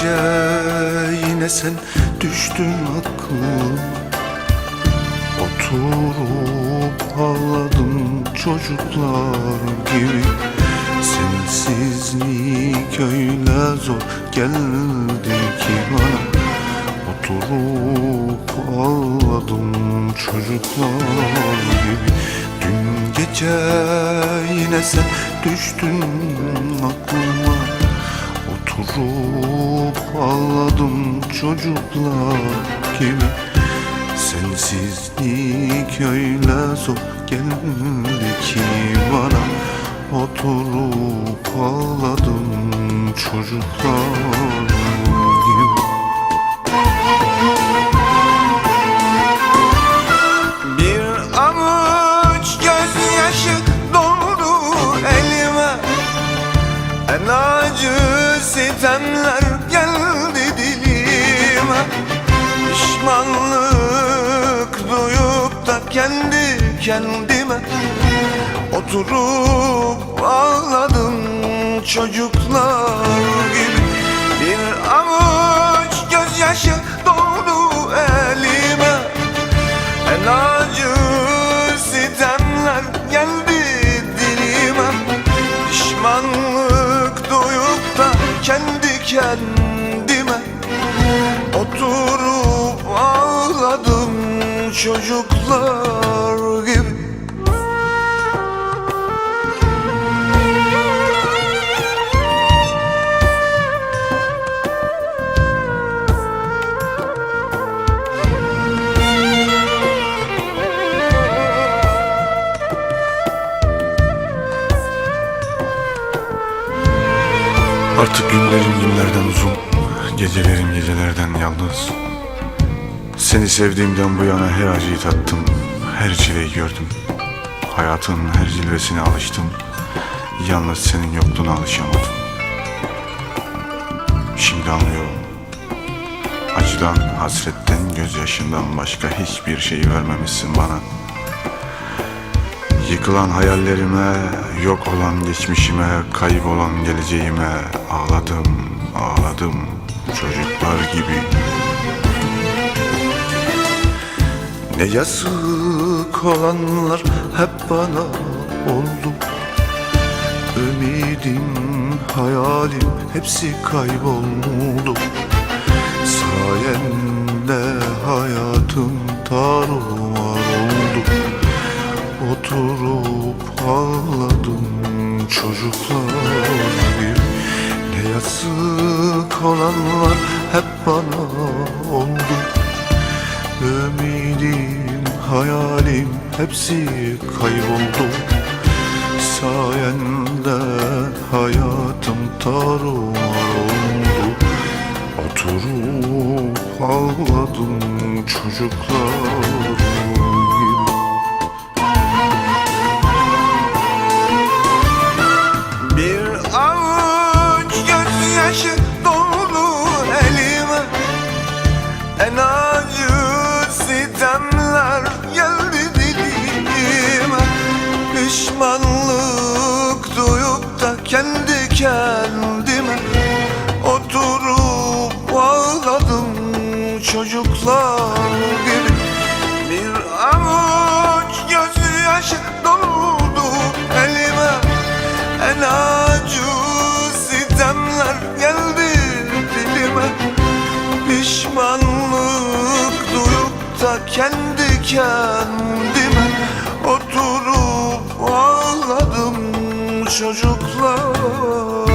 gece yine sen düştün aklıma Oturup ağladım çocuklar gibi. Sensizlik öyle zor geldi ki bana. Oturup ağladım çocuklar gibi. Dün gece yine sen düştün aklıma Oturup ağladım çocuklar gibi. Sensizlik öyle zor geldi ki bana. Oturup ağladım çocuklar sitemler geldi dilime. Pişmanlık duyup da kendi kendime Oturup ağladım çocuklar gibi kendime Oturup ağladım çocuklar Artık günlerim günlerden uzun Gecelerim gecelerden yalnız. Seni sevdiğimden bu yana her acıyı tattım Her çileyi gördüm. Hayatın her cilvesine alıştım Yalnız senin yokluğuna alışamadım. Şimdi anlıyorum Acıdan, hasretten, gözyaşından başka hiçbir şey vermemişsin bana Yıkılan hayallerime, yok olan geçmişime, kaybolan geleceğime ağladım, ağladım çocuklar gibi. Ne yazık olanlar hep bana oldu. Ümidim, hayalim hepsi kayboldu. Sayende hayatım tarumar oldu. Oturup ağladım çocuklar gibi Ne yazık olanlar hep bana oldu. Ümidim, hayalim hepsi kayboldu. Sayende hayatım tarumar oldu. Oturup ağladım çocuklar kendime Oturup ağladım çocuklar gibi. Bir avuç gözyaşı doldu elime en acı sitemler geldi dilime. Pişmanlık duyup da kendi kendime çocuklar.